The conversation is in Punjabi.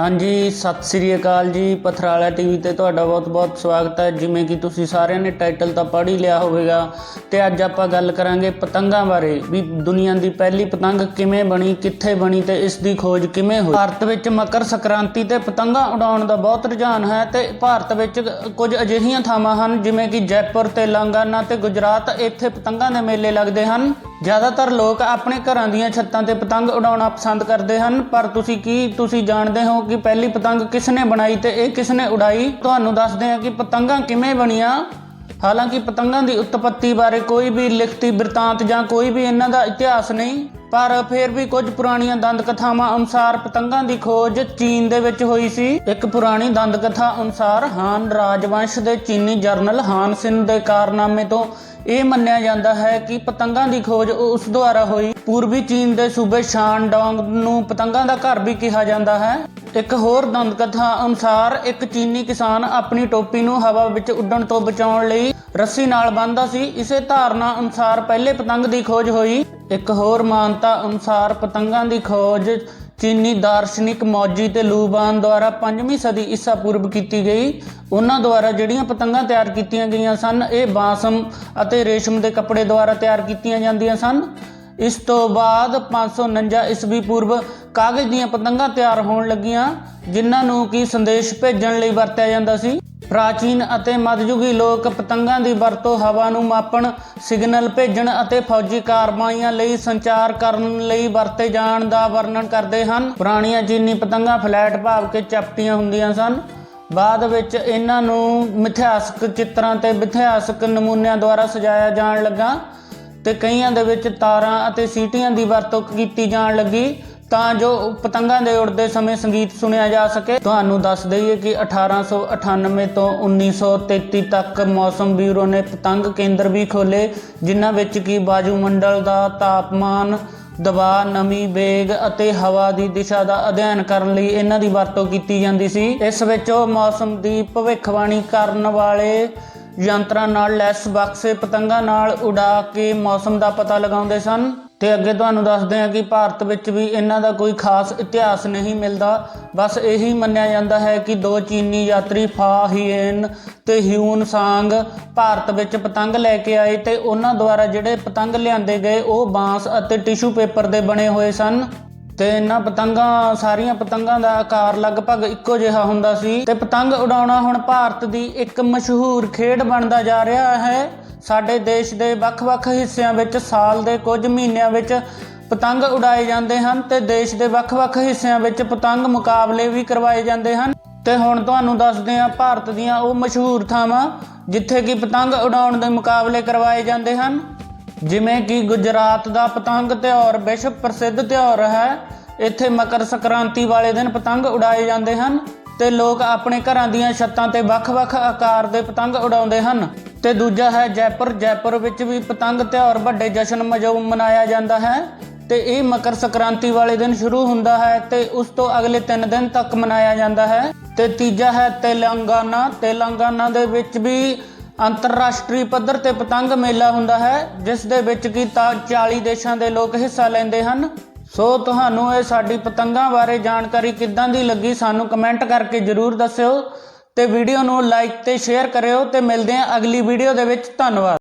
ਹਾਂਜੀ, ਸਤਿ ਸ੍ਰੀ ਅਕਾਲ ਜੀ। ਪਥਰਾਲਾ ਟੀਵੀ ਤੇ ਤੁਹਾਡਾ ਬਹੁਤ-ਬਹੁਤ ਸਵਾਗਤ ਹੈ। ਜਿਵੇਂ ਕਿ ਤੁਸੀਂ ਸਾਰਿਆਂ ਨੇ ਟਾਈਟਲ ਤਾਂ ਪੜ੍ਹ ਹੀ ਲਿਆ ਹੋਵੇਗਾ। ਤੇ ਅੱਜ ਆਪਾਂ ਗੱਲ ਕਰਾਂਗੇ ਪਤੰਗਾਂ ਬਾਰੇ। ਵੀ ਦੁਨੀਆ ਦੀ ਪਹਿਲੀ ਪਤੰਗ ਕਿਵੇਂ ਬਣੀ, ਕਿੱਥੇ ਬਣੀ ਤੇ ਇਸ ਦੀ ਖੋਜ ਕਿਵੇਂ ਹੋਈ? ਭਾਰਤ ਵਿੱਚ ਮਕਰ ਸੰਕ੍ਰਾਂਤੀ ਤੇ ਪਤੰਗਾਂ ਉਡਾਉਣ ਦਾ ਬਹੁਤ ਰੁਝਾਨ ਹੈ ਤੇ ਭਾਰਤ ਵਿੱਚ ਕੁਝ ਅਜਿਹੀਆਂ ਥਾਵਾਂ ਹਨ, ਜਿਵੇਂ ਕਿ ਜੈਪੁਰ ਤੇਲੰਗਾਨਾ ਤੇ ਗੁਜਰਾਤ। ਇੱਥੇ ਪਤੰਗਾਂ ਦੇ ਮੇਲੇ ਲੱਗਦੇ ਹਨ। ਜ਼ਿਆਦਾਤਰ ਲੋਕ ਆਪਣੇ ਘਰਾਂ ਦੀਆਂ ਛੱਤਾਂ ਤੇ ਪਤੰਗ ਉਡਾਉਣਾ ਪਸੰਦ ਕਰਦੇ ਹਨ, ਪਰ ਤੁਸੀਂ ਕੀ, ਤੁਸੀਂ ਜਾਣਦੇ ਹੋ ਕਿ ਪਹਿਲੀ ਪਤੰਗ ਕਿਸ ਨੇ ਬਣਾਈ ਤੇ ਇਹ ਕਿਸ ਨੇ ਉਡਾਈ? ਤੁਹਾਨੂੰ ਦੱਸਦੇ ਹਾਂ ਕਿ ਪਤੰਗਾਂ ਕਿਵੇਂ ਬਣੀਆਂ। ਹਾਲਾਂਕਿ ਪਤੰਗਾਂ ਦੀ ਉਤਪਤੀ ਬਾਰੇ ਕੋਈ ਵੀ ਲਿਖਤੀ ਬਿਰਤਾਂਤ ਜਾਂ ਕੋਈ ਵੀ ਇਹਨਾਂ ਦਾ ਇਤਿਹਾਸ ਨਹੀਂ, ਪਰ ਫਿਰ ਵੀ ਕੁਝ ਪੁਰਾਣੀਆਂ ਦੰਦ ਕਥਾਵਾਂ ਅਨੁਸਾਰ ਪਤੰਗਾਂ ਦੀ ਖੋਜ ਚੀਨ ਦੇ ਵਿੱਚ ਹੋਈ ਸੀ। ਇੱਕ ਪੁਰਾਣੀ ਦੰਦ ਕਥਾ ਅਨੁਸਾਰ ਹਾਨ ਰਾਜਵੰਸ਼ ਦੇ ਚੀਨੀ ਜਰਨਲ ਹਾਨ ਸਿੰਨ ਦੇ ਕਾਰਨਾਮੇ ਤੋਂ ਇਹ ਮੰਨਿਆ ਜਾਂਦਾ ਹੈ ਕਿ ਪਤੰਗਾਂ ਦੀ ਖੋਜ ਉਸ ਦੁਆਰਾ ਹੋਈ। ਪੂਰਬੀ ਚੀਨ ਦੇ ਸੂਬੇ ਸ਼ਾਨਡੋਂਗ ਨੂੰ ਪਤੰਗਾਂ ਦਾ ਘਰ ਵੀ ਕਿਹਾ ਜਾਂਦਾ ਹੈ। ਇੱਕ ਹੋਰ ਦੰਦ ਕਥਾ ਅਨੁਸਾਰ, ਇੱਕ ਚੀਨੀ ਕਿਸਾਨ ਆਪਣੀ ਟੋਪੀ ਨੂੰ ਹਵਾ ਵਿੱਚ ਉੱਡਣ ਤੋਂ ਬਚਾਉਣ ਲਈ ਰੱਸੀ ਨਾਲ ਬੰਨ੍ਹਦਾ ਸੀ। ਇਸੇ ਧਾਰਨਾ ਅਨੁਸਾਰ ਪਹਿਲੇ ਪਤੰਗ ਦੀ ਖੋਜ ਹੋਈ। ਇੱਕ ਹੋਰ ਮਾਨਤਾ ਅਨੁਸਾਰ ਪਤੰਗਾਂ ਦੀ ਖੋਜ ਚੀਨੀ ਦਾਰਸ਼ਨਿਕ ਮੌਜੀ ਤੇ ਲੂਬਾਨ ਦੁਆਰਾ 5ਵੀਂ ਸਦੀ ਈਸਾ ਪੂਰਬ ਕੀਤੀ ਗਈ। ਉਹਨਾਂ ਦੁਆਰਾ ਜਿਹੜੀਆਂ ਪਤੰਗਾਂ ਤਿਆਰ ਕੀਤੀਆਂ ਗਈਆਂ ਸਨ, ਇਹ ਬਾਸਮ ਅਤੇ ਰੇਸ਼ਮ ਦੇ ਕੱਪੜੇ ਦੁਆਰਾ ਤਿਆਰ ਕੀਤੀਆਂ ਜਾਂਦੀਆਂ ਸਨ। ਇਸ ਤੋਂ ਬਾਅਦ 549 ਈਸਵੀ ਪੂਰਵ ਕਾਗਜ਼ ਦੀਆਂ ਪਤੰਗਾਂ ਤਿਆਰ ਹੋਣ ਲੱਗੀਆਂ, ਜਿਨ੍ਹਾਂ ਨੂੰ ਕੀ ਸੰਦੇਸ਼ ਭੇਜਣ ਲਈ ਵਰਤਿਆ ਜਾਂਦਾ ਸੀ। ਪ੍ਰਾਚੀਨ ਅਤੇ ਮੱਧਯੁਗੀ ਲੋਕ ਪਤੰਗਾਂ ਦੀ ਵਰਤੋਂ ਹਵਾ ਨੂੰ ਮਾਪਣ, ਸਿਗਨਲ ਭੇਜਣ ਅਤੇ ਫੌਜੀ ਕਾਰਵਾਈਆਂ ਲਈ ਸੰਚਾਰ ਕਰਨ ਲਈ ਵਰਤੇ ਜਾਣ ਦਾ ਵਰਣਨ ਕਰਦੇ ਹਨ। ਪੁਰਾਣੀਆਂ ਚੀਨੀ ਪਤੰਗਾਂ ਫਲੈਟ ਭਾਵ ਕੇ ਚਪਟੀਆਂ ਹੁੰਦੀਆਂ ਸਨ। ਬਾਅਦ ਵਿੱਚ ਇਹਨਾਂ ਨੂੰ ਮਿਥਿਹਾਸਕ ਚਿੱਤਰਾਂ ਤੇ ਮਿਥਿਹਾਸਕ ਨਮੂਨਿਆਂ ਦੁਆਰਾ ਸਜਾਇਆ ਜਾਣ ਲੱਗਾ ਤੇ ਕਈਆਂ ਦੇ ਵਿੱਚ ਤਾਰਾਂ ਅਤੇ ਸੀਟੀਆਂ ਦੀ ਵਰਤੋਂ ਕੀਤੀ ਜਾਣ ਲੱਗੀ। ਤਾਂ ਜੋ ਪਤੰਗਾਂ ਦੇ ਉੜਦੇ ਸਮੇਂ ਸੰਗੀਤ ਸੁਣਿਆ ਜਾ ਸਕੇ। ਤੁਹਾਨੂੰ ਦੱਸ ਦਈਏ ਕਿ 1898 ਤੋਂ 1933 ਤੱਕ ਮੌਸਮ ਬਿਊਰੋ ਨੇ ਪਤੰਗ ਕੇਂਦਰ ਵੀ ਖੋਲੇ ਜਿਨ੍ਹਾਂ ਵਿੱਚ ਕੀ ਵਾਯੂਮੰਡਲ ਦਾ ਤਾਪਮਾਨ, ਦਬਾਅ, ਨਮੀ, ਵੇਗ ਅਤੇ ਹਵਾ ਦੀ ਦਿਸ਼ਾ ਦਾ ਅਧਿਐਨ ਕਰਨ ਲਈ ਇਹਨਾਂ ਦੀ ਵਰਤੋਂ ਕੀਤੀ ਜਾਂਦੀ ਸੀ। ਇਸ ਵਿੱਚ ਉਹ ਮੌਸਮ ਦੀ ਭਵਿੱਖਬਾਣੀ ਕਰਨ ਵਾਲੇ ਯੰਤਰਾਂ ਨਾਲ ਲੈਸ ਬਕਸੇ ਪਤੰਗਾਂ ਨਾਲ ਉਡਾ ਕੇ ਮੌਸਮ ਦਾ ਪਤਾ ਲਗਾਉਂਦੇ ਸਨ। ਤੇ ਅੱਗੇ ਤੁਹਾਨੂੰ ਦੱਸਦੇ ਹਾਂ ਕਿ ਭਾਰਤ ਵਿੱਚ ਵੀ ਇਹਨਾਂ ਦਾ ਕੋਈ ਖਾਸ ਇਤਿਹਾਸ ਨਹੀਂ ਮਿਲਦਾ। ਬਸ ਇਹੀ ਮੰਨਿਆ ਜਾਂਦਾ ਹੈ ਕਿ ਦੋ ਚੀਨੀ ਯਾਤਰੀ ਫਾ ਹੀਏਨ ਤੇ ਹਿਊਨ ਸਾਂਗ ਭਾਰਤ ਵਿੱਚ ਪਤੰਗ ਲੈ ਕੇ ਆਏ ਤੇ ਉਹਨਾਂ ਦੁਆਰਾ ਜਿਹੜੇ ਪਤੰਗ ਲਿਆਂਦੇ ਗਏ, ਉਹ ਬਾਂਸ ਅਤੇ ਟਿਸ਼ੂ ਪੇਪਰ ਦੇ ਬਣੇ ਹੋਏ ਸਨ। ਤੇ ਇਹਨਾਂ ਪਤੰਗਾਂ, ਸਾਰੀਆਂ ਪਤੰਗਾਂ ਦਾ ਆਕਾਰ ਲਗਭਗ ਇੱਕੋ ਜਿਹਾ ਹੁੰਦਾ ਸੀ। ਤੇ ਪਤੰਗ ਉਡਾਉਣਾ ਹੁਣ ਭਾਰਤ ਦੀ ਇੱਕ ਮਸ਼ਹੂਰ ਖੇਡ ਬਣਦਾ ਜਾ ਰਿਹਾ ਹੈ। ਸਾਡੇ ਦੇਸ਼ ਦੇ ਵੱਖ-ਵੱਖ ਹਿੱਸਿਆਂ ਵਿੱਚ ਸਾਲ ਦੇ ਕੁਝ ਮਹੀਨਿਆਂ ਵਿੱਚ ਪਤੰਗ ਉਡਾਏ ਜਾਂਦੇ ਹਨ ਤੇ ਦੇਸ਼ ਦੇ ਵੱਖ-ਵੱਖ ਹਿੱਸਿਆਂ ਵਿੱਚ ਪਤੰਗ ਮੁਕਾਬਲੇ ਵੀ ਕਰਵਾਏ ਜਾਂਦੇ ਹਨ। ਤੇ ਹੁਣ ਤੁਹਾਨੂੰ ਦੱਸਦੇ ਹਾਂ ਭਾਰਤ ਦੀਆਂ ਉਹ ਮਸ਼ਹੂਰ ਥਾਵਾਂ ਜਿੱਥੇ ਕਿ ਪਤੰਗ ਉਡਾਉਣ ਦੇ ਮੁਕਾਬਲੇ ਕਰਵਾਏ ਜਾਂਦੇ ਹਨ। ਜਿਵੇਂ ਕਿ ਗੁਜਰਾਤ ਦਾ ਪਤੰਗ ਤਿਉਹਾਰ ਵਿਸ਼ਵ ਪ੍ਰਸਿੱਧ ਤਿਉਹਾਰ ਹੈ। ਇੱਥੇ ਮਕਰ ਸੰਕ੍ਰਾਂਤੀ ਵਾਲੇ ਦਿਨ ਪਤੰਗ ਉਡਾਏ ਜਾਂਦੇ ਹਨ ਤੇ ਲੋਕ ਆਪਣੇ ਘਰਾਂ ਦੀਆਂ ਛੱਤਾਂ ਤੇ ਵੱਖ-ਵੱਖ ਆਕਾਰ ਦੇ ਪਤੰਗ ਉਡਾਉਂਦੇ ਹਨ। ਤੇ ਦੂਜਾ ਹੈ ਜੈਪੁਰ। ਜੈਪੁਰ ਵਿੱਚ ਵੀ ਪਤੰਗ ਤਿਉਹਾਰ ਵੱਡੇ ਜਸ਼ਨ ਵਜੋਂ ਮਨਾਇਆ ਜਾਂਦਾ ਹੈ ਤੇ ਇਹ ਮਕਰ ਸੰਕ੍ਰਾਂਤੀ ਵਾਲੇ ਦਿਨ ਸ਼ੁਰੂ ਹੁੰਦਾ ਹੈ ਤੇ ਉਸ ਤੋਂ ਅਗਲੇ 3 ਦਿਨ ਤੱਕ ਮਨਾਇਆ ਜਾਂਦਾ ਹੈ। ਤੇ ਤੀਜਾ ਹੈ ਤੇਲੰਗਾਨਾ। ਤੇਲੰਗਾਨਾ ਦੇ ਵਿੱਚ ਵੀ ਅੰਤਰਰਾਸ਼ਟਰੀ ਪੱਧਰ ਤੇ ਪਤੰਗ ਮੇਲਾ ਹੁੰਦਾ ਹੈ, ਜਿਸ ਦੇ ਵਿੱਚ ਕੀ ਤਾਂ 40 ਦੇਸ਼ਾਂ ਦੇ ਲੋਕ ਹਿੱਸਾ ਲੈਂਦੇ ਹਨ। ਸੋ ਤੁਹਾਨੂੰ ਇਹ ਸਾਡੀ ਪਤੰਗਾਂ ਬਾਰੇ ਜਾਣਕਾਰੀ ਕਿੱਦਾਂ ਦੀ ਲੱਗੀ ਸਾਨੂੰ ਕਮੈਂਟ ਕਰਕੇ ਜਰੂਰ ਦੱਸਿਓ। ਤੇ ਵੀਡੀਓ ਨੂੰ ਲਾਈਕ ਤੇ ਸ਼ੇਅਰ ਕਰਿਓ ਤੇ ਮਿਲਦੇ ਹਾਂ ਅਗਲੀ ਵੀਡੀਓ ਦੇ ਵਿੱਚ। ਧੰਨਵਾਦ।